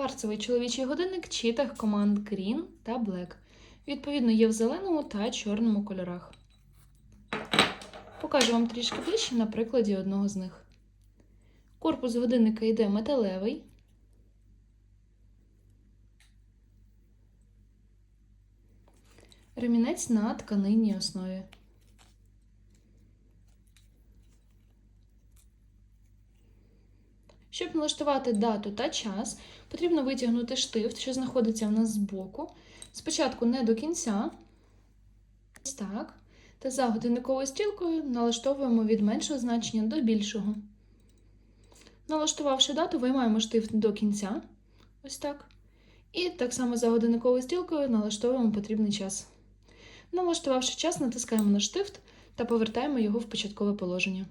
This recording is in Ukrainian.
Кварцевий чоловічий годинник читах команд Green та Black. Відповідно, є в зеленому та чорному кольорах. Покажу вам трішки ближче на прикладі одного з них. Корпус годинника йде металевий. Ремінець на тканинній основі. Щоб налаштувати дату та час, потрібно витягнути штифт, що знаходиться в нас збоку. Спочатку не до кінця. Ось так. Та за годинниковою стрілкою налаштовуємо від меншого значення до більшого. Налаштувавши дату, виймаємо штифт до кінця. Ось так. І так само за годинниковою стрілкою налаштовуємо потрібний час. Налаштувавши час, натискаємо на штифт та повертаємо його в початкове положення.